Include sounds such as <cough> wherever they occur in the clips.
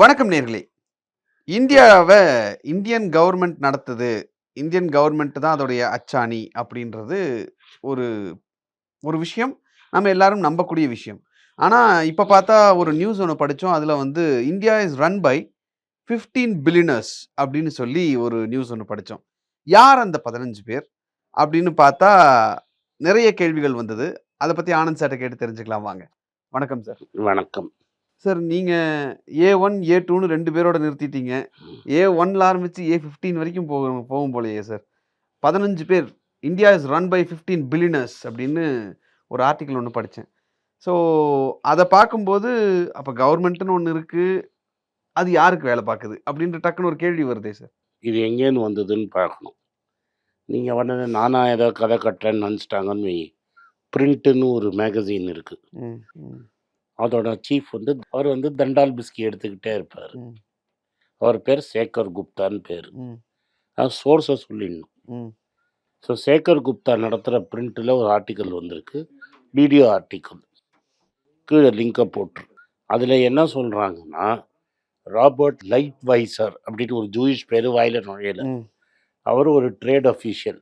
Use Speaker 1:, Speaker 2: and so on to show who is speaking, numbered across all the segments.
Speaker 1: வணக்கம் நேர்களே. இந்தியாவை இந்தியன் கவர்மெண்ட் நடத்துது. இந்தியன் கவர்மெண்ட் தான் அதோடைய அச்சாணி அப்படின்றது ஒரு ஒரு விஷயம். நம்ம எல்லாரும் நம்பக்கூடிய விஷயம். ஆனால் இப்போ பார்த்தா ஒரு நியூஸ் ஒன்று படித்தோம் அதில் வந்து India is run by fifteen billionaires அப்படின்னு சொல்லி ஒரு நியூஸ் ஒன்று படித்தோம் யார் அந்த பதினஞ்சு பேர்? அப்படின்னு பார்த்தா நிறைய கேள்விகள் வந்தது. அதை பற்றி ஆனந்த் சார்ட்ட கேட்டு தெரிஞ்சுக்கலாம் வாங்க. வணக்கம் சார்
Speaker 2: வணக்கம்.
Speaker 1: சார் நீங்கள் ஏ ஒன் ஏ டூன்னு ரெண்டு பேரோட நிறுத்திட்டீங்க. ஏ ஒன்ல ஆரம்பிச்சு ஏ ஃபிஃப்டீன் வரைக்கும் போகும் போகும் போலையே சார். பதினஞ்சு பேர். India is run by fifteen billionaires அப்படின்னு ஒரு ஆர்டிக்கல் ஒன்று படித்தேன் ஸோ அதை பார்க்கும்போது அப்போ கவர்மெண்ட்டுன்னு ஒன்று இருக்குது அது யாருக்கு வேலை பார்க்குது? அப்படின்ற டக்குன்னு ஒரு கேள்வி வருதே சார்.
Speaker 2: இது எங்கேருந்து வந்ததுன்னு பார்க்கணும். நீங்கள் உடனே நானா ஏதோ கதை கட்டுறேன்னு நினச்சிட்டாங்கன்னு பிரிண்ட்டுன்னு ஒரு மேகசின் இருக்குது அதோட சீஃப் வந்து அவர் வந்து தண்டால் பிஸ்கி எடுத்துக்கிட்டே இருப்பார். அவர் பேர் சேகர் குப்தான்னு பேர். சோர்ஸை சொல்லிடணும். ஸோ சேகர் குப்தா நடத்துகிற பிரிண்ட்டில் ஒரு ஆர்டிக்கல் வந்திருக்கு. வீடியோ ஆர்டிக்கல் கீழே லிங்கை போட்டு அதில் என்ன சொல்கிறாங்கன்னா ராபர்ட் லைட் வைசர் அப்படின்னு ஒரு ஜூயிஷ் பேர் வாயில நுழையல. அவர் ஒரு trade official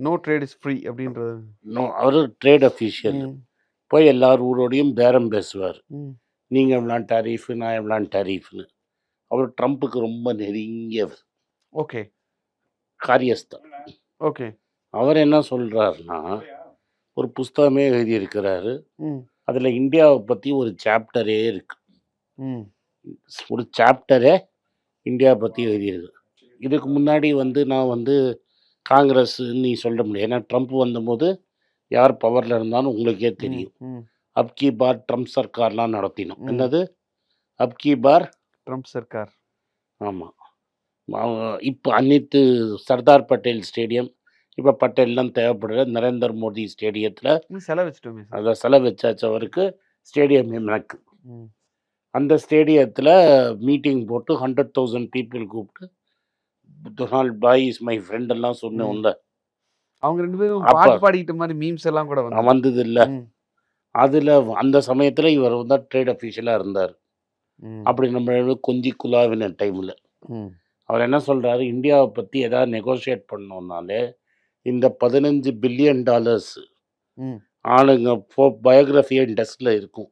Speaker 1: no trade is free அப்படின்றது.
Speaker 2: நோ அவர் ட்ரேட் அஃபீஷியல் போய் எல்லார் ஊரோடையும் பேரம் பேசுவார். நீங்கள் எவ்வளோ டரீஃபு நான் எவ்வளோ டரீஃப்னு. அவர் ட்ரம்ப்புக்கு ரொம்ப நெருங்கியவர்
Speaker 1: ஓகே.
Speaker 2: காரியஸ்தான்
Speaker 1: ஓகே.
Speaker 2: அவர் என்ன சொல்கிறாருன்னா ஒரு புஸ்தகமே எழுதியிருக்கிறாரு. அதில் இந்தியாவை பற்றி ஒரு சாப்டரே இருக்கு. ஒரு சாப்டரே இந்தியா பற்றி எழுதியிருக்கு. இதுக்கு முன்னாடி வந்து நான் வந்து காங்கிரஸ் நீ சொல்ல முடியாது. ஏன்னா ட்ரம்ப் வந்தபோது யார் பவரில் இருந்தாலும் உங்களுக்கே தெரியும். அப்கி பார் ட்ரம்ப் சர்க்கார்லாம் நடத்தினோம். என்னது? அப்கி பார்
Speaker 1: ட்ரம்ப் சர்க்கார்
Speaker 2: ஆமாம் இப்போ அன்னித்து சர்தார் பட்டேல் ஸ்டேடியம் இப்போ பட்டேல்லாம் தேவைப்படுற நரேந்திர மோடி ஸ்டேடியத்தில்
Speaker 1: ம், செலவு வச்சுட்டோமே சார்.
Speaker 2: அதில் செலவு வச்சாச்சு அவருக்கு. ஸ்டேடியம் எனக்கு. அந்த ஸ்டேடியத்தில் மீட்டிங் போட்டு ஹண்ட்ரட் தௌசண்ட் பீப்புள் கூப்பிட்டு டொனால்ட் பாய் இஸ் மை ஃப்ரெண்ட் எல்லாம் சொன்னேன். உள்ள
Speaker 1: அவங்க ரெண்டு பேரும் பாட்டு பாடிக்கிட்ட மாதிரி மீம்ஸ் எல்லாம் கூட வந்து
Speaker 2: வந்தது இல்லை அதில் அந்த சமயத்தில் இவர் வந்து ட்ரேட் அஃபீஷியலாக இருந்தார். அப்படி நம்ம கொஞ்சி குலாவின டைமில் அவர் என்ன சொல்கிறாரு இந்தியாவை பற்றி எதாவது நெகோஷியேட் பண்ணோம்னாலே இந்த பதினஞ்சு பில்லியன் டாலர்ஸ். ஆளுங்க ஃபோ பயோகிராஃபி டெஸ்டில் இருக்கும்.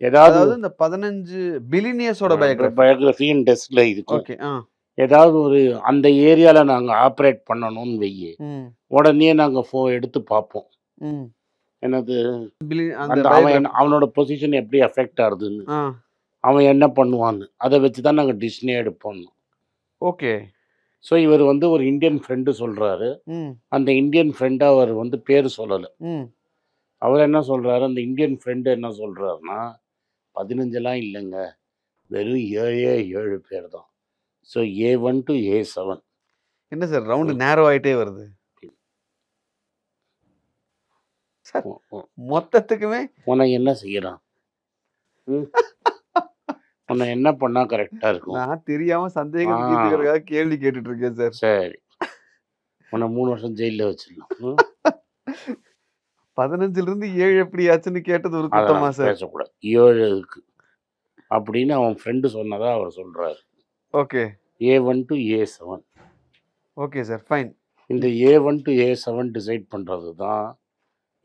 Speaker 2: ஏதாவது
Speaker 1: இந்த பதினஞ்சு பிலினியர்ஸோட பயோகிராஃபி
Speaker 2: பயோகிராஃபி டெஸ்டில் இருக்கும்.
Speaker 1: ஓகே ஆ.
Speaker 2: ஏதாவது ஒரு அந்த ஏரியாவில் நாங்கள் ஆப்ரேட் பண்ணணும்னு வெய்யி உடனே நாங்கள் ஃபோ எடுத்து பார்ப்போம்.
Speaker 1: ம்.
Speaker 2: என்னது?
Speaker 1: பிலி அந்த
Speaker 2: அவன் அவனோட பொசிஷன் எப்படி அஃபெக்ட் ஆகுதுன்னு. அவன் என்ன பண்ணுவான்னு. அதை வச்சு தான் நாங்கள் டிசிஷனே எடுப்போம்.
Speaker 1: ஓகே.
Speaker 2: ஸோ இவர் வந்து ஒரு இந்தியன் ஃப்ரெண்டு சொல்கிறாரு
Speaker 1: ம்.
Speaker 2: அந்த இந்தியன் ஃப்ரெண்டை அவர் வந்து பேர் சொல்லலை.
Speaker 1: ம்.
Speaker 2: அவர் என்ன சொல்கிறாரு அந்த இந்தியன் ஃப்ரெண்டு என்ன சொல்கிறாருன்னா பதினஞ்செல்லாம் இல்லைங்க. வெறும் ஏழே ஏழு பேர் தான். So A one to A seven
Speaker 1: என்ன சார் ரவுண்டு நேரோ ஆயிட்டே வருது. மொத்தத்துக்குமே
Speaker 2: உன்னை என்ன செய்யறான்? <laughs> உன்னை என்ன பண்ணா கரெக்டாக இருக்கும்?
Speaker 1: நான் தெரியாம சந்தேகம் கேள்வி கேட்டுட்டு இருக்கேன் சார்.
Speaker 2: சரி. உன்னை மூணு வருஷம் ஜெயிலில் வச்சிடலாம்?
Speaker 1: பதினஞ்சுல இருந்து ஏழு எப்படி ஆச்சுன்னு கேட்டது ஒரு குத்தமா சார்.
Speaker 2: பேசக்கூடாது. ஏழு இருக்கு. அப்படின்னு அவன் ஃப்ரெண்டு சொன்னதா அவர் சொல்றாரு.
Speaker 1: Okay
Speaker 2: A one to A seven
Speaker 1: okay sir fine
Speaker 2: இந்த A one to A seven decide பண்ணுறது தான்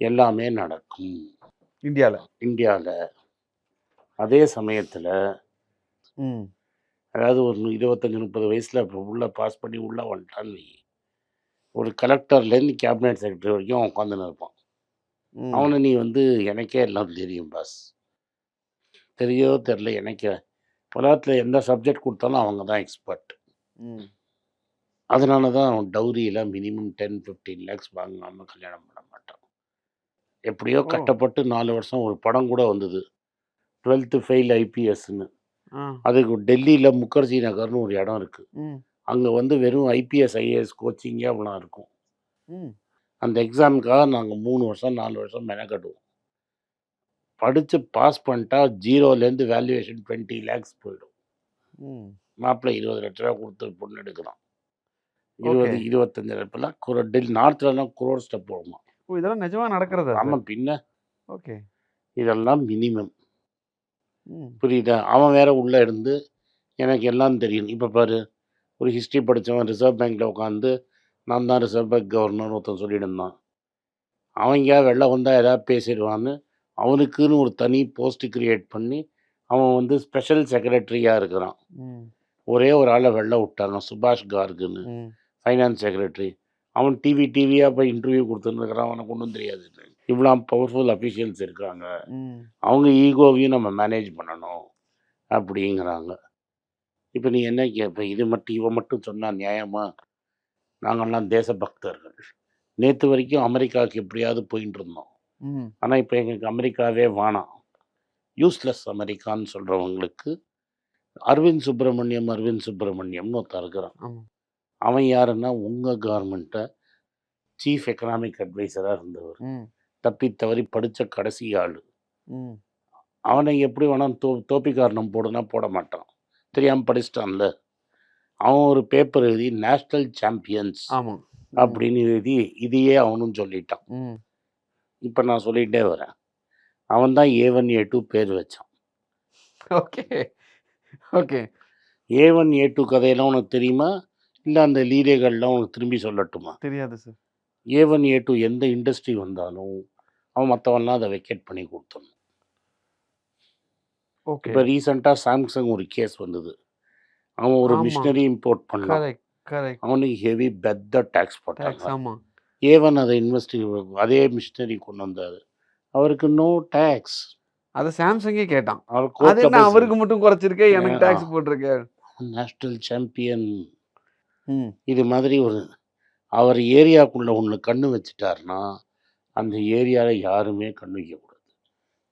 Speaker 2: எல்லாமே நடக்கும்.
Speaker 1: இந்தியால?
Speaker 2: இந்தியாவில் அதே சமயத்தில் அதாவது ஒரு நு- இருபத்தஞ்சு முப்பது வயசில் இப்போ உள்ளே பாஸ் பண்ணி உள்ளே வந்துட்டான்னு வை. ஒரு கலெக்டர்லேருந்து கேபினெட் செக்ரட்டரி வரைக்கும் உட்காந்துன்னு இருப்பான். அவனை நீ வந்து எனக்கே எல்லாம் தெரியும் பாஸ் தெரியோ தெரில எனக்கே. உலகத்தில் எந்த சப்ஜெக்ட் கொடுத்தாலும் அவங்க தான் எக்ஸ்பர்ட் அதனால தான் அவன் டௌரியில் மினிமம் டென் ஃபிஃப்டீன் லேக்ஸ் வாங்காமல் கல்யாணம் பண்ண மாட்டான். எப்படியோ
Speaker 1: ஓ.
Speaker 2: கஷ்டப்பட்டு நாலு வருஷம் ஒரு படம் கூட வந்தது. டுவெல்த்து ஃபெயில் ஐபிஎஸ்ன்னு அதுக்கு டெல்லியில் முகர்ஜி நகர்னு ஒரு இடம் இருக்குது அங்கே வந்து வெறும் ஐபிஎஸ் ஐஏஎஸ் கோச்சிங்கே அவ்வளோ இருக்கும். அந்த எக்ஸாமுக்காக நாங்கள் மூணு வருஷம் நாலு வருஷம் மெனக்கட்டுவோம். படித்து பாஸ் பண்ணிட்டா ஜீரோலேருந்து வேல்யூவேஷன் டுவெண்ட்டி லேக்ஸ் போயிடும். மாப்பிள்ளை இருபது லட்ச ரூபா கொடுத்து பொண்ணு எடுக்கலாம் இருபது. இருபத்தஞ்சு லட்சம்லாம் குரோ டெல் நார்த்லலாம் குரோர் ஸ்டெப் போகுமா
Speaker 1: ஓ இதெல்லாம் நிஜமா நடக்கிறதா
Speaker 2: ஆமாம் பின்ன
Speaker 1: ஓகே.
Speaker 2: இதெல்லாம் மினிமம் புரியுதா? அவன் வேற உள்ள இருந்து எனக்கு எல்லாம் தெரியும். இப்போ பாரு ஒரு ஹிஸ்ட்ரி படித்தவன் ரிசர்வ் பேங்க்கில் உட்காந்து நான் தான் ரிசர்வ் பேங்க் கவர்னர் ஒருத்தன் சொல்லிட்டு இருந்தான். அவங்க வெளில வந்தால் எதாவது பேசிடுவான்னு அவனுக்குன்னு ஒரு தனி போஸ்ட் கிரியேட் பண்ணி அவன் வந்து ஸ்பெஷல் செக்ரட்டரியாக இருக்கிறான். ஒரே ஒரு ஆளை வெளில விட்டாங்க சுபாஷ் கார்குன்னு ஃபைனான்ஸ் செக்ரட்டரி அவன் டிவி டிவியாக போய் இன்டர்வியூ கொடுத்துருக்குறான் அவனுக்கு ஒன்றும் தெரியாது. இவ்வளோ பவர்ஃபுல் அஃபிஷியல்ஸ் இருக்காங்க. அவங்க ஈகோவையும் நம்ம மேனேஜ் பண்ணணும் அப்படிங்கிறாங்க. இப்போ நீ என்ன கேட்ப இது மட்டும் இவன் மட்டும் சொன்னா நியாயமா? நாங்கள்லாம் தேசபக்தர்கள். நேற்று வரைக்கும் அமெரிக்காவுக்கு எப்படியாவது போயிட்டு இருந்தோம். ஆனால் இப்போ எங்களுக்கு அமெரிக்காவே வேணாம். யூஸ்லெஸ் அமெரிக்கான்னு சொல்கிறவங்களுக்கு அரவிந்த் சுப்பிரமணியம் அரவிந்த் சுப்பிரமணியம்னு ஒருத்தன் இருக்கிறான். அவன் யாருன்னா உங்கள் கவர்மெண்ட்டை சீஃப் எக்கனாமிக் அட்வைசராக இருந்தவர். தப்பி தவறி படித்த கடைசி ஆள். அவனை எப்படி வேணால் தோ தோப்பி காரணம் போடுனா போட மாட்டான். தெரியாமல் படிச்சிட்டான்ல. அவன் ஒரு பேப்பர் எழுதி நேஷ்னல் சாம்பியன்ஸ் அப்படின்னு எழுதி இதையே அவனும் சொல்லிட்டான். இப்போ நான் சொல்லிகிட்டே வரேன். அவன் தான் ஏ ஒன் ஏ டூ பேர் வச்சான்.
Speaker 1: Okay. Okay.
Speaker 2: A one A two கதையெல்லாம் உனக்கு தெரியுமா? இல்லை அந்த லீலைகள்லாம் உனக்கு திரும்பி சொல்லட்டுமா?
Speaker 1: தெரியாது sir
Speaker 2: A one A two எந்த இண்டஸ்ட்ரி வந்தாலும் அவன் மற்றவன்லாம் அதை வெக்கேட் பண்ணி கொடுத்தணும்
Speaker 1: ஓகே.
Speaker 2: இப்போ ரீசெண்டாக சாம்சங் ஒரு கேஸ் வந்தது. அவன் ஒரு. மிஷினரி இம்போர்ட் பண்ணான். அவனுக்கு ஹெவி பெத்த டேக்ஸ் போட்டாங்க.
Speaker 1: ஆமா.
Speaker 2: ஏவன் அதை இன்வெஸ்டி அதே மிஷினரி கொண்டு வந்தார். அவருக்கு நோ டேக்ஸ்
Speaker 1: அத சாம்சங்கே கேட்டான்.
Speaker 2: அவர்
Speaker 1: அவருக்கு மட்டும் குறைச்சிருக்க? எனக்கு. டாக்ஸ் போட்டிருக்க.
Speaker 2: நேஷனல் சாம்பியன் இது மாதிரி ஒரு அவர் ஏரியாக்குள்ள ஒன்று கண்ணு வச்சுட்டாருன்னா அந்த ஏரியாவில் யாருமே கண்ணு வைக்கக்கூடாது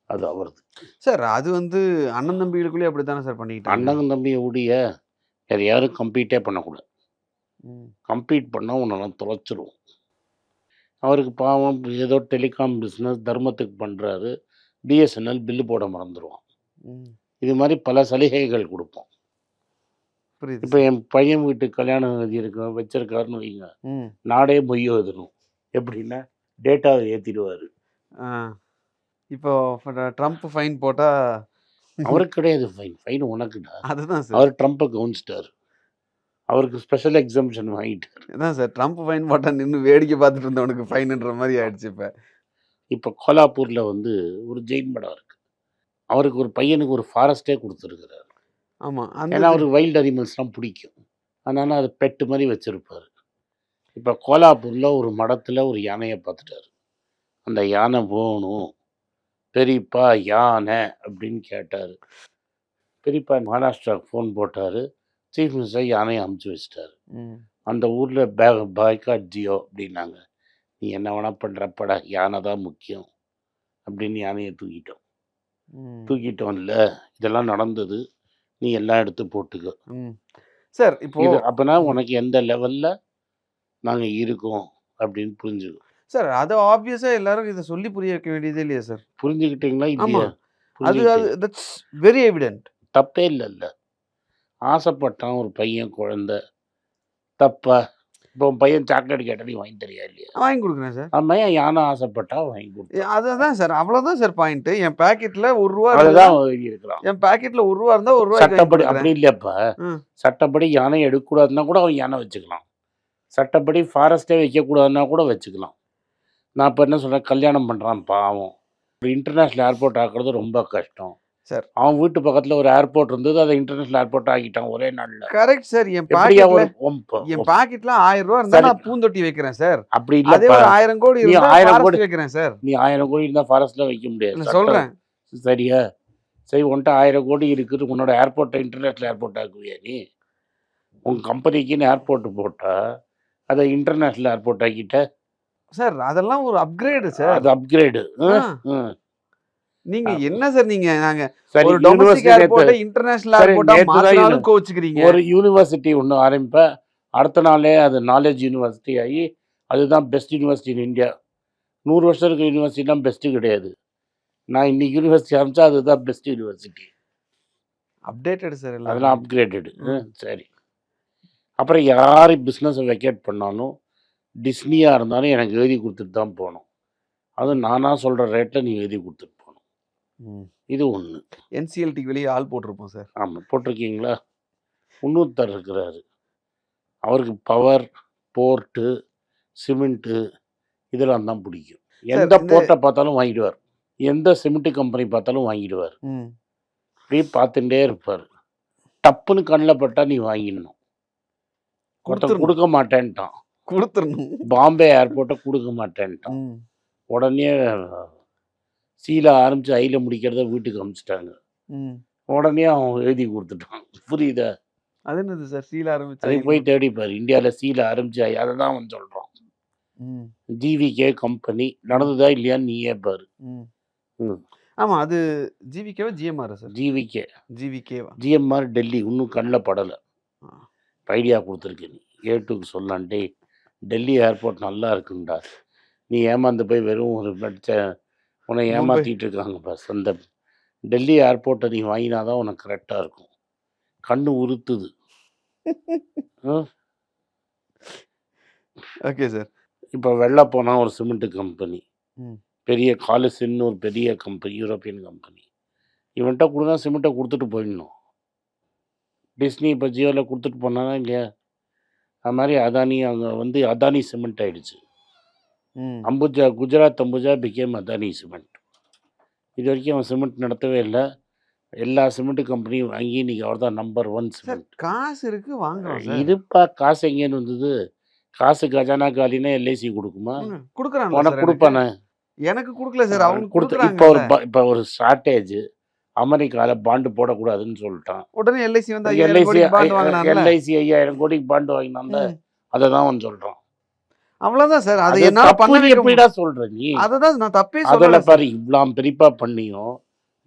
Speaker 2: அது அவரது.
Speaker 1: சார் அது வந்து அண்ணன் தம்பிகளுக்குள்ளே அப்படித்தானே சார் பண்ணிக்கிட்டாங்க?
Speaker 2: அண்ணன் தம்பியை உடைய வேறு யாரும் கம்பீட்டே பண்ணக்கூடாது.
Speaker 1: ம்,
Speaker 2: கம்பீட் பண்ணால் உன்னெல்லாம் தொலைச்சிருவோம் அவருக்கு பாவம் ஏதோ டெலிகாம் பிஸ்னஸ் தர்மத்துக்கு பண்ணுறாரு பிஎஸ்என்எல் பில்லு போட மறந்துடுவான்
Speaker 1: ம்.
Speaker 2: இது மாதிரி பல சலுகைகள் கொடுப்போம். இப்போ என் பையன் வீட்டு கல்யாணம் இருக்க வச்சிருக்காருன்னு வைங்க. நாடே மொய் எழுதணும். எப்படின்னா டேட்டாவை ஏற்றிடுவார்.
Speaker 1: இப்போ ட்ரம்ப் ஃபைன் போட்டா
Speaker 2: அவருக்கு கிடையாது ஃபைன் ஃபைன் உனக்குடா.
Speaker 1: அதுதான்
Speaker 2: அவர் ட்ரம்ப்பை கவனிச்சிட்டார். அவருக்கு ஸ்பெஷல் எக்ஸாம்ஷன் வாங்கிட்டார்
Speaker 1: அதான் சார் ட்ரம்ப் ஃபைன் போட்டா நின்று வேடிக்கை பார்த்துட்டு இருந்தவனுக்கு ஃபைன்ன்ற மாதிரி ஆயிடுச்சு இப்போ.
Speaker 2: இப்போ கோலாப்பூரில் வந்து ஒரு ஜெயின் மடம் இருக்கு. அவருக்கு ஒரு பையனுக்கு ஒரு ஃபாரஸ்ட்டே கொடுத்துருக்குறாரு.
Speaker 1: ஆமா
Speaker 2: ஏன்னா அவருக்கு வைல்ட் அனிமல்ஸ்லாம் பிடிக்கும். அதனால அது பெட்டு மாதிரி வச்சிருப்பாரு. இப்போ கோலாப்பூரில் ஒரு மடத்தில் ஒரு யானையை பார்த்துட்டாரு. அந்த யானை போகணும் பெரியப்பா யானை அப்படின்னு கேட்டார். பெரியப்பா மகாராஷ்டிராவுக்கு ஃபோன் போட்டார். சீஃப் மினிஸ்டர் யானையை அமுச்சு வச்சிட்டாரு. அந்த ஊரில் பே பாய்காட் ஜியோ அப்படின்னாங்க. நீ என்ன வேணா பண்ணுறப்படா யானை தான் முக்கியம் அப்படின்னு யானையை தூக்கிட்டோம். தூக்கிட்டோம்ல இதெல்லாம் நடந்தது. நீ எல்லாம் எடுத்து போட்டுக்கோ.
Speaker 1: சார் இப்போ
Speaker 2: அப்பனா உனக்கு எந்த லெவல்ல நாங்க இருக்கோம் அப்படின்னு புரிஞ்சுக்கோ.
Speaker 1: சார் அது ஆப்வியஸா எல்லாரும் இதை சொல்லி புரிய வைக்க வேண்டியதே இல்லையா சார்?
Speaker 2: புரிஞ்சுக்கிட்டீங்களா. இல்லையா?
Speaker 1: அது அது. தட்ஸ் வெரி எவிடென்ட்
Speaker 2: தப்பே இல்லைல்ல. ஆசைப்பட்டான் ஒரு பையன் குழந்தை. தப்பா? இப்போ பையன் சாக்லேட் கேட்டா நீ வாங்கி தரியா இல்லையா?
Speaker 1: வாங்கி கொடுக்குறேன் சார்.
Speaker 2: நம்ம ஏன் யானை ஆசைப்பட்டா வாங்கி கொடுத்தா
Speaker 1: அதுதான் சார். அவ்வளவுதான் சார் பாயிண்ட் என் பாக்கெட்ல ஒரு ரூபா
Speaker 2: அதுதான் இருக்கிறான்
Speaker 1: என் பாக்கெட்ல ஒரு ரூபா இருந்தா ஒரு வாங்கி
Speaker 2: சட்டப்படி
Speaker 1: கொடுக்குறேன்.
Speaker 2: அப்படி இல்லையாப்பா. சட்டப்படி யானை எடுக்கக்கூடாதுன்னா கூட அவன் யானை வச்சுக்கலாம். சட்டப்படி ஃபாரஸ்ட்டே வைக்கக்கூடாதுன்னா கூட வச்சுக்கலாம். நான் இப்போ என்ன சொல்கிறேன் கல்யாணம் பண்ணுறான் பாவம். ஒரு இன்டர்நேஷ்னல் ஏர்போர்ட் ஆக்குறது ரொம்ப கஷ்டம்.
Speaker 1: சார்.
Speaker 2: அவன் வீட்டு பக்கத்தில் ஒரு ஏர்போர்ட் இருந்தது அதை இன்டர்நேஷ்னல் ஏர்போர்ட் ஆக்கிட்டான் ஒரே நாளில்.
Speaker 1: Correct sir. என் பாக்கெட்ல என் பாக்கெட்ல ஆயிரம் ரூபா இருந்தா. நான் பூந்தொட்டி வைக்கிறேன் சார்.
Speaker 2: அப்படி
Speaker 1: அதே
Speaker 2: இல்லைப்பா.
Speaker 1: ஒரு ஆயிரம் கோடி
Speaker 2: நீ ஆயிரம் கோடி-
Speaker 1: வைக்கிறேன் சார்.
Speaker 2: நீ ஆயிரம் கோடி இருந்தால் ஃபாரஸ்ட்டில் வைக்க முடியாது.
Speaker 1: இல்ல
Speaker 2: சட்டம்.
Speaker 1: சொல்றேன்.
Speaker 2: சரியா? சரி உன்கிட்ட ஆயிரம் கோடி இருக்குது. உன்னோட ஏர்போர்ட்டை இன்டர்நேஷ்னல் ஏர்போர்ட் ஆக்குவியா நீ? உன் கம்பெனிக்குன்னு ஏர்போர்ட் போட்டா அதை இன்டர்நேஷ்னல் ஏர்போர்ட் ஆக்கிட்ட.
Speaker 1: சார் அதெல்லாம் ஒரு அப்கிரேடு சார்.
Speaker 2: அது அப்கிரேடு.
Speaker 1: நீங்க என்ன சார் நீங்க? நாங்க ஒரு டொமஸ்டிக் ஏர்போர்ட்டை இன்டர்நேஷனல் ஏர்போர்ட்டா மாத்தினாலும் கோச்சுக்கிறீங்க
Speaker 2: ஒரு யூனிவர்சிட்டி ஒன்று ஆரம்பிப்ப. அடுத்த நாளே அது நாலேஜ் யூனிவர்சிட்டி ஆகி அதுதான் பெஸ்ட் யூனிவர்சிட்டி இன் இந்தியா நூறு வருஷம் இருக்க யூனிவர்சிட்டிலாம் பெஸ்ட்டு கிடையாது. நான் இன்னைக்கு யூனிவர்சிட்டி ஆரம்பிச்சா அதுதான் பெஸ்ட் யூனிவர்சிட்டி
Speaker 1: அப்டேட்டட் சார்
Speaker 2: அதெல்லாம்
Speaker 1: எல்லாம்
Speaker 2: அப்கிரேடடு
Speaker 1: ம்.
Speaker 2: சரி. அப்புறம் யார் பிஸ்னஸை வெக்கேட் பண்ணாலும் டிஸ்னியாக இருந்தாலும் எனக்கு எழுதி கொடுத்துட்டு தான் போகணும். அதுவும் நானாக சொல்கிற ரேட்டில் நீ எழுதி கொடுத்துட்டு இது ஒன்று
Speaker 1: என்சிஎல்டிக்கு வெளியே ஆள் போட்டிருப்போம் சார்.
Speaker 2: ஆமாம் போட்டிருக்கீங்களா? இன்னொருத்தர் இருக்கிறாரு. அவருக்கு பவர் போர்ட்டு சிமெண்ட்டு இதெல்லாம் தான் பிடிக்கும். எந்த போர்ட்டை பார்த்தாலும் வாங்கிடுவார். எந்த சிமெண்ட் கம்பெனி பார்த்தாலும் வாங்கிடுவார். அப்படியே பார்த்துட்டே இருப்பார். டப்புன்னு கண்ணில் பட்டா நீ வாங்கிடணும்.
Speaker 1: கொடுத்துடணும்.
Speaker 2: கொடுக்க மாட்டேன்ட்டான்.
Speaker 1: கொடுத்துடணும்.
Speaker 2: பாம்பே ஏர்போர்ட்டை கொடுக்க மாட்டேன்ட்டான். உடனே சீல ஆரம்பிச்சு ஐல முடிக்கிறத வீட்டுக்கு அனுப்பிச்சிட்டாங்க. உடனே அவன் எழுதி கொடுத்துட்டான். <laughs> புரியுதா?
Speaker 1: அது என்னது சார்? சீல
Speaker 2: அதை
Speaker 1: ஆரம்பிச்சு
Speaker 2: போய் தேடிப்பார். இந்தியாவில் சீல ஆரம்பிச்சு அதை தான் அவன் சொல்கிறான் ஜிவிகே கம்பெனி. நடந்ததா இல்லையான்னு நீயே பாரு.
Speaker 1: ம்.
Speaker 2: ம்.
Speaker 1: ஆமா அது ஜிவிகேவா ஜிஎம்ஆர் சார்?
Speaker 2: ஜிவிகே.
Speaker 1: ஜிவிகேவா?
Speaker 2: ஜிஎம்ஆர் டெல்லி. இன்னும் கண்ணில் படலை. ஐடியா கொடுத்துருக்கு நீ. ஏ டூக்கு சொல்லான்டே டெல்லி ஏர்போர்ட் நல்லா இருக்குண்டா நீ ஏமாந்து போய் வெறும் ஒரு உன்னை. ஏமாத்திட்டு இருக்காங்க பஸ் அந்த டெல்லி ஏர்போர்ட்டை நீ வாங்கினாதான் உனக்கு கரெக்டாக இருக்கும். கண்ணு உறுத்துது.
Speaker 1: Okay sir.
Speaker 2: இப்போ வெளில போனால் ஒரு சிமெண்ட் கம்பெனி. பெரிய காலிசின்னு ஒரு பெரிய கம்பெனி யூரோப்பியன் கம்பெனி. இவன்கிட்ட கொடுத்தா சிமெண்ட்டை கொடுத்துட்டு போயிடணும். டிஸ்னி இப்போ ஜியோவில் கொடுத்துட்டு போனானா இல்லையா? அது மாதிரி அதானி அங்கே வந்து அதானி சிமெண்ட் ஆயிடுச்சு.
Speaker 1: ம்
Speaker 2: அம்புஜா குஜராத் அம்புஜா பிகேம் அதானி சிமெண்ட் இது வரைக்கும் அவன் சிமெண்ட் நடத்தவே இல்லை. எல்லா சிமெண்ட் கம்பெனியும் வாங்கி இன்னைக்கு அவர் தான் நம்பர் ஒன் சிமெண்ட்
Speaker 1: காசு இருக்கு வாங்குறோம் சார்.
Speaker 2: இருப்பா காசு எங்கேன்னு வந்தது? காசு கஜானா காலினா எல்ஐசி கொடுக்குமா?
Speaker 1: குடுக்குறாங்க
Speaker 2: உனக்கு. கொடுப்பானே?
Speaker 1: எனக்கு? கொடுக்கல சார் அவங்க
Speaker 2: கொடுத்து இப்போ ஒரு இப்போ ஒரு ஷார்ட்டேஜ் அமெரிக்காவில் பாண்டு போடக்கூடாதுன்னு சொல்லிட்டான்.
Speaker 1: உடனே எல்ஐசி வந்து
Speaker 2: எல்ஐசி எல்ஐசி ஐயாயிரம் கோடிக்கு பாண்டு வாங்கினான்ல.
Speaker 1: ம்.
Speaker 2: அதை தான் அவன் சொல்கிறான்
Speaker 1: அவ்வளவுதான் சார். அதை என்னால பண்ண
Speaker 2: எப்படிடா சொல்ற நீ?
Speaker 1: அததான் நான் தப்பே சொல்லல
Speaker 2: பாரு இவ்வளோ பெரியப்பா பண்ணியும்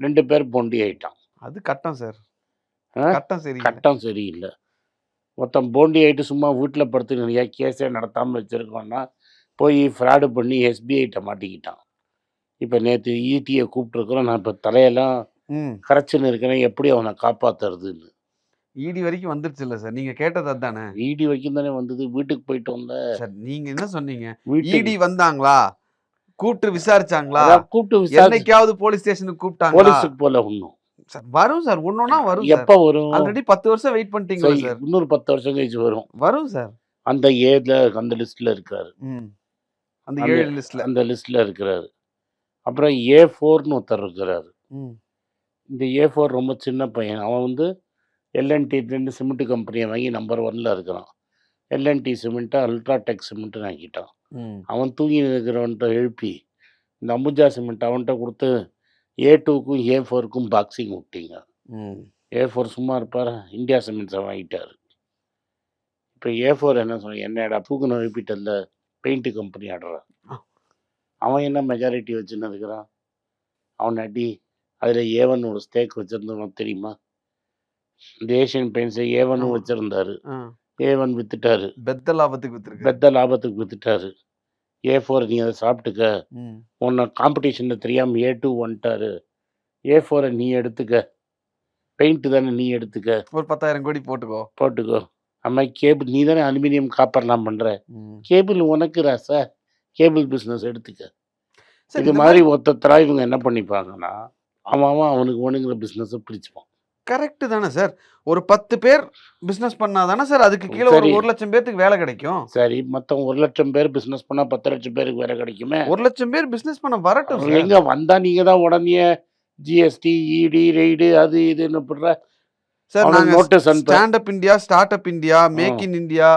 Speaker 2: ரெண்டு பேர் பொண்டி ஆயிட்டான்.
Speaker 1: அது கட்டம் சார்? கட்டம் சரி
Speaker 2: கட்டம் சரியில்லை. மொத்தம் போண்டி ஆயிட்டு சும்மா வீட்டில் படுத்து நிறைய கேஸே நடத்தாமல் வச்சுருக்கோன்னா போய் ஃப்ராடு பண்ணி எஸ்பிஐட்ட மாட்டிக்கிட்டான். இப்போ நேற்று ஈட்டியை கூப்பிட்ருக்குறோம் நான் இப்போ தலையெல்லாம் கரைச்சின்னு இருக்கிறேன். எப்படி அவனை காப்பாத்துறதுன்னு.
Speaker 1: இடி வரைக்கும் வந்துருச்சு இல்ல சார். நீங்க கேட்டது அதானே?
Speaker 2: ஈடி வரைக்கும் தானே வந்தது. வீட்டுக்கு போயிட்டு வந்த
Speaker 1: சார் நீங்க என்ன சொன்னீங்க? இடி வந்தாங்களா? கூப்பிட்டு விசாரிச்சாங்களா?
Speaker 2: கூப்பிட்டு
Speaker 1: என்னைக்காவது போலீஸ் ஸ்டேஷனுக்கு கூப்பிட்டாங்களா?
Speaker 2: போலீஸுக்கு போல இன்னும்
Speaker 1: சார் வரும் சார். ஒன்னொன்னா வரும்
Speaker 2: எப்போ வரும்?
Speaker 1: ஆல்ரெடி பத்து வருஷம் வெயிட் பண்ணிட்டீங்களா
Speaker 2: சரி, இன்னொரு பத்து வருஷம் கழிச்சு வரும்.
Speaker 1: வரும் சார்.
Speaker 2: அந்த ஏல அந்த லிஸ்ட்ல இருக்காரு
Speaker 1: அந்த ஏழு லிஸ்ட்ல.
Speaker 2: அந்த லிஸ்ட்ல இருக்கிறாரு. அப்புறம் ஏ ஃபோர்னு ஒருத்தர் இருக்கிறாரு. இந்த ஏ ஃபோர் ரொம்ப சின்ன பையன். அவன் வந்து எல்என்டி ரெண்டு சிமெண்ட் கம்பெனியை வாங்கி நம்பர் ஒன்ல இருக்கிறான். எல்என்டி சிமெண்ட்டை அல்ட்ராடெக் சிமெண்ட்டுன்னு ஆக்கிட்டான்
Speaker 1: ம்.
Speaker 2: அவன் தூங்கி இருக்கிறவன்ட்ட எழுப்பி இந்த அம்புஜா சிமெண்ட் அவன்கிட்ட கொடுத்து ஏ டூக்கும் ஏ ஃபோருக்கும் பாக்ஸிங் விட்டீங்க. ஏ ஃபோர் சும்மா இருப்பார் இந்தியா சிமெண்ட்ஸை வாங்கிட்டார். இப்போ ஏ ஃபோர் என்ன சொன்ன என்னடா தூக்குன எழுப்பிட்டு அந்த பெயிண்ட் கம்பெனி ஆடுறான். அவன் என்ன மெஜாரிட்டி வச்சுன்னு இருக்கிறான்? அவன் அடி அதில் ஏவன் ஒரு ஸ்டேக் வச்சுருந்தவன் தெரியுமா? இந்த ஏஷியன் பெயிண்ட்ஸை ஏவனும். வச்சுருந்தாரு. ஏவன் வித்துட்டாரு.
Speaker 1: பெத்த லாபத்துக்கு வித்துருக்கு.
Speaker 2: பெத்த லாபத்துக்கு வித்துட்டாரு. ஏ ஃபோர் நீ அதை சாப்பிட்டுக்க. உன்னை காம்படிஷனில் தெரியாமல் ஏ டூ வந்துட்டாரு. ஏ ஃபோரை நீ எடுத்துக்க. பெயிண்ட் தானே நீ எடுத்துக்க.
Speaker 1: ஒரு பத்தாயிரம் கோடி போட்டுக்கோ.
Speaker 2: போட்டுக்கோ. அம்மா கேபிள் நீ தானே அலுமினியம் காப்பர்லாம் பண்ணுற
Speaker 1: ம்.
Speaker 2: கேபிள் உனக்கு ராசா கேபிள் பிஸ்னஸ் எடுத்துக்க. இது மாதிரி ஒருத்தரா இவங்க என்ன பண்ணிப்பாங்கன்னா அவன் அவன் அவனுக்கு ஒண்ணுங்கிற பிஸ்னஸை பிரிச்சுப்பான்.
Speaker 1: கரெக்ட் தானே சார்? ஒரு பத்து பேர் பிசினஸ் பண்ணா தானே சார்? அதுக்கு கீழே ஒரு. ஒரு லட்சம் பேருக்கு வேலை கிடைக்கும்.
Speaker 2: சரி மொத்தம் ஒரு லட்சம் பேர் பிஸ்னஸ் பண்ணால் பத்து லட்சம் பேருக்கு வேலை கிடைக்குமே?
Speaker 1: ஒரு லட்சம் பேர் பிசினஸ் பண்ண வரட்டும்
Speaker 2: எங்க வந்தா நீங்க தான் உடனே ஜிஎஸ்டி இடி ரெய்டு அது இதுன்னு போடுற
Speaker 1: சார்
Speaker 2: அனுப்பு.
Speaker 1: Stand up India start up India make in India.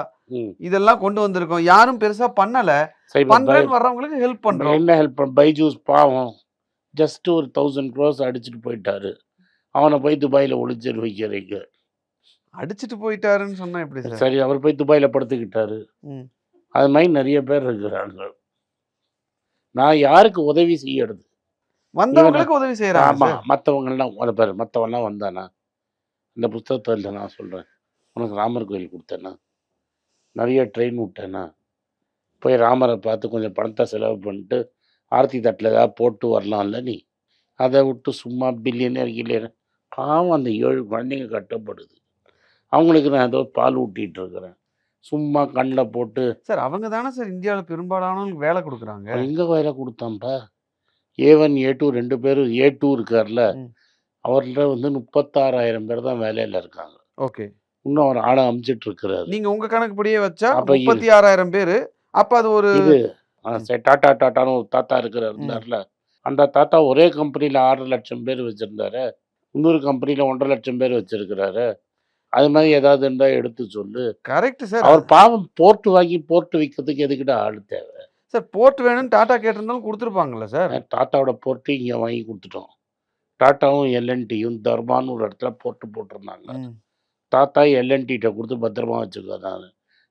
Speaker 1: இதெல்லாம் கொண்டு வந்திருக்கோம். யாரும் பெருசா பண்ணல. பண்றேன்னு வர்றவங்களுக்கு ஹெல்ப் பண்றோம்.
Speaker 2: என்ன ஹெல்ப் பைஜூஸ் பாவம். ஜஸ்ட் ஒரு தௌசண்ட் க்ரோஸ் அடிச்சுட்டு போயிட்டாரு. அவனை போய் துபாயில ஒளிச்சிட்டு வைக்கிறீங்க.
Speaker 1: அடிச்சிட்டு போயிட்டாருன்னு சொன்னா எப்படி சார்?
Speaker 2: அவர் போய் துபாயில படுத்துக்கிட்டாரு. அது மாதிரி நிறைய பேர் இருக்கிறாங்க நான் யாருக்கு உதவி செய்யறது?
Speaker 1: வந்தவங்களுக்கு உதவி செய்யறாங்க
Speaker 2: ஆமா. மற்றவங்கெல்லாம் அதை பாரு மற்றவன்லாம் வந்தானா? இந்த புஸ்தகத்தில் நான் சொல்கிறேன் உனக்கு ராமர் கோயில் கொடுத்தேனா? நிறைய ட்ரெயின் விட்டேனா? போய் ராமரை பார்த்து கொஞ்சம் பணத்தை செலவு பண்ணிட்டு ஆர்த்தி தட்டில் ஏதாவது போட்டு வரலாம்ல நீ? அதை விட்டு சும்மா பில்லியனர் கில்லியனர் பாவம் அந்த ஏழு குழந்தைங்க கட்டப்படுது. அவங்களுக்கு நான் ஏதோ பால் ஊட்டிட்டு இருக்கிறேன் சும்மா கண்ணில் போட்டு
Speaker 1: சார் அவங்க தானே சார் இந்தியாவுல பெரும்பாலானவங்களுக்கு வேலை கொடுக்குறாங்க.
Speaker 2: எங்கே வேலை கொடுத்தான்ப்பா ஏ ஒன் ஏ டூ ரெண்டு பேரும் ஏ டூ இருக்கார்ல. அவர்கிட்ட வந்து முப்பத்தாறாயிரம் பேர் தான் வேலையில் இருக்காங்க.
Speaker 1: ஓகே.
Speaker 2: இன்னும் அவர் ஆளை அமுச்சிட்டு இருக்கிறாரு
Speaker 1: நீங்க உங்க கணக்குப்படியே வச்சா. முப்பத்தி ஆறாயிரம் பேரு. அப்ப அது ஒரு
Speaker 2: இது சரி, டாடா டாட்டான்னு ஒரு தாத்தா இருக்கிறார் இருந்தார்ல. அந்த தாத்தா ஒரே கம்பெனியில் ஆறு லட்சம் பேர் வச்சிருந்தாரு. இன்னொரு கம்பெனியில் ஒன்றரை லட்சம் பேர் வச்சிருக்கிறாரு. அது மாதிரி ஏதாவது இருந்தால் எடுத்து சொல்லு.
Speaker 1: கரெக்ட் சார்
Speaker 2: அவர் பாவம் போர்ட்டு வாங்கி போர்ட்டு விற்கிறதுக்கு எதுக்கிட்ட ஆள் தேவை?
Speaker 1: சார் போர்ட் வேணும்னு டாடா கேட்டிருந்தாலும் கொடுத்துருப்பாங்கல்ல சார்
Speaker 2: டாட்டாவோட போர்ட்டு இங்கே வாங்கி கொடுத்துட்டோம். டாட்டாவும் எல்என்டியும் தர்மான்னு ஒரு இடத்துல போர்ட்டு போட்டிருந்தாங்க. தாத்தா எல்என்டிகிட்ட கொடுத்து பத்திரமா வச்சுக்கோ நான்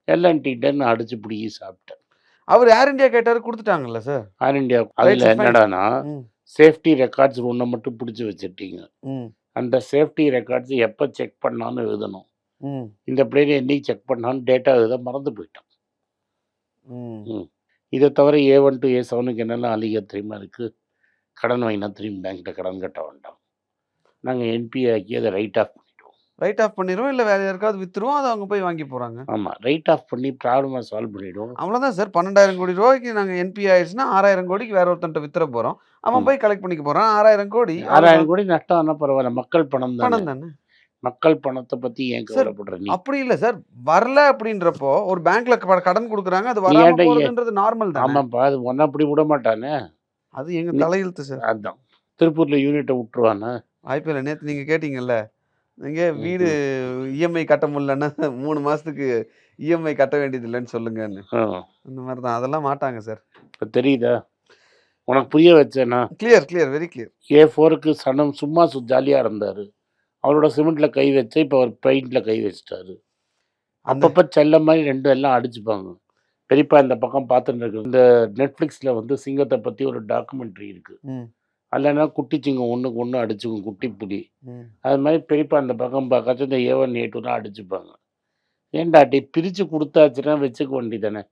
Speaker 2: எல்என்டிகிட்ட நான் அடிச்சு பிடிக்கி சாப்பிட்டேன்.
Speaker 1: அவர் ஏர் இந்தியா கேட்டாரு கொடுத்துட்டாங்கல்ல சார்
Speaker 2: ஏர் இந்தியா அதில். என்னடானா. சேஃப்டி ரெக்கார்ட்ஸ் ஒன்றை மட்டும் பிடிச்சி வச்சுட்டீங்க. அந்த சேஃப்டி ரெக்கார்ட்ஸ் எப்போ செக் பண்ணான்னு எழுதணும். இந்த பிளேனை என்னைக்கு செக் பண்ணான்னு டேட்டா எழுத மறந்து போயிட்டோம். இதை தவிர ஏ ஒன் டு ஏ செவனுக்கு என்னெல்லாம் அழிக தெரியுமா இருக்குது கடன் வாங்கினா திரும்பி பேங்க்கிட்ட கடன் கட்ட வேண்டாம் நாங்கள் என்பிஏ ஆக்கி அதை ரைட் ஆஃப்
Speaker 1: ரைட் ஆஃப் பண்ணிடுவோம் இல்ல வேற யாருக்காவது வித்துருவோம் அதை அவங்க போய் வாங்கி போறாங்க.
Speaker 2: ஆமாம் ரைட் ஆஃப் பண்ணி ப்ராப்ளமாக சால்வ் பண்ணிவிடுவோம்
Speaker 1: அவ்வளவுதான் சார் பன்னெண்டாயிரம் கோடி ரூபாய்க்கு நாங்க என்பி ஆயிடுச்சுன்னா ஆறாயிரம் கோடிக்கு வேற ஒருத்தன்ட்ட வித்துற போறோம். அவன். போய் கலெக்ட் பண்ணிக்க போறான். ஆறாயிரம் கோடி
Speaker 2: ஆறாயிரம் கோடி நஷ்டம் ஆனால் பரவாயில்ல. மக்கள் பணம்
Speaker 1: பணம் தானே.
Speaker 2: மக்கள் பணத்தை பற்றி ஏன்
Speaker 1: Sir,
Speaker 2: கவலைப்படுற நீ
Speaker 1: அப்படி இல்ல சார். வரல அப்படின்றப்போ ஒரு பேங்க்ல கடன் கொடுக்குறாங்க அது போறதுன்றது நார்மல் தான்.
Speaker 2: ஆமாப்பா அது ஒன்றா அப்படி விட மாட்டானே.
Speaker 1: அது எங்க தலையெழுத்து சார்.
Speaker 2: அதான். திருப்பூரில் யூனிட்டை விட்டுருவானே?
Speaker 1: ஐபிஎல் நேத்து நீங்க கேட்டீங்கல்ல. நீங்க வீடு இஎம்ஐ கட்ட முடியலன்னா மூணு மாசத்துக்கு இஎம்ஐ கட்ட வேண்டியது இல்லைன்னு சொல்லுங்கன்னு அந்த மாதிரி தான் அதெல்லாம் மாட்டாங்க சார்.
Speaker 2: இப்போ தெரியுதா? உனக்கு புரிய வச்சேனா
Speaker 1: clear clear very clear
Speaker 2: A ஃபோருக்கு சனம் சும்மா சு ஜாலியாக இருந்தார். அவரோட சிமெண்ட்டில் கை வச்சு இப்போ அவர் பெயிண்டில் கை வச்சிட்டாரு. அப்பப்போ செல்ல மாதிரி ரெண்டும் எல்லாம் அடிச்சுப்பாங்க. பெரியப்பா இந்த பக்கம் பார்த்துட்டு இருக்கு இந்த நெட்ஃப்ளிக்ஸில் வந்து சிங்கத்தை பற்றி ஒரு டாக்குமெண்ட்ரி இருக்குது
Speaker 1: ம்,
Speaker 2: அதில்னா குட்டி சிங்கம் ஒன்றுக்கு ஒன்று அடிச்சுக்கும் குட்டி புலி. அது மாதிரி பெரியப்பா அந்த பக்கம் பார்க்காச்சும் இந்த ஏ ஒன் ஏ டூலாம் அடிச்சுப்பாங்க. ஏன்டாட்டி பிரித்து கொடுத்தாச்சுன்னா வச்சுக்க வேண்டியதானே?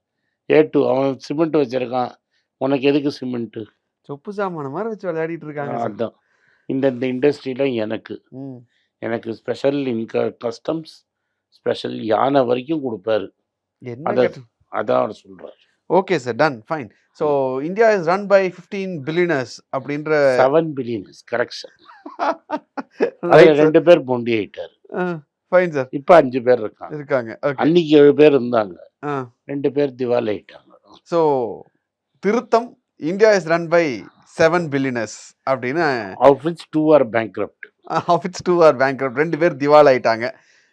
Speaker 2: ஏ டூ அவன் சிமெண்ட் வச்சுருக்கான். உனக்கு எதுக்கு சிமெண்ட்டு
Speaker 1: சொப்பு சாமான மாதிரி வச்சு விளையாடிட்டு இருக்காங்க
Speaker 2: அதான். இந்த இந்த இண்டஸ்ட்ரியில் எனக்கு. எனக்கு ஸ்பெஷல் இன்க கஸ்டம்ஸ் ஸ்பெஷல் யானை வரைக்கும் கொடுப்பாரு. அதான் அவர் சொல்கிறார்
Speaker 1: okay sir done fine so India is run by fifteen billionaires அப்படின்ற
Speaker 2: செவன் பில்லியன் கரெக்ஷன் ரெண்டு பேர் பொண்டி ஆயிட்டார்.
Speaker 1: ஃபைன் சார்
Speaker 2: இப்போ அஞ்சு பேர் இருக்காங்க.
Speaker 1: இருக்காங்க
Speaker 2: அன்னைக்கு ஏழு பேர் இருந்தாங்க. ரெண்டு பேர் திவால் ஆயிட்டாங்க.
Speaker 1: ஸோ திருத்தம் India is run by seven billionaires அப்படின்னு
Speaker 2: of which two are bankrupt
Speaker 1: office two are bank ரெண்டு பேர் திவால் ஆயிட்டாங்க.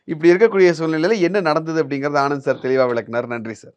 Speaker 1: இப்படி இருக்கக்கூடிய சூழ்நிலையில என்ன நடந்தது அப்படிங்கறது ஆனந்த் சார் தெளிவா விளக்குனார். நன்றி சார்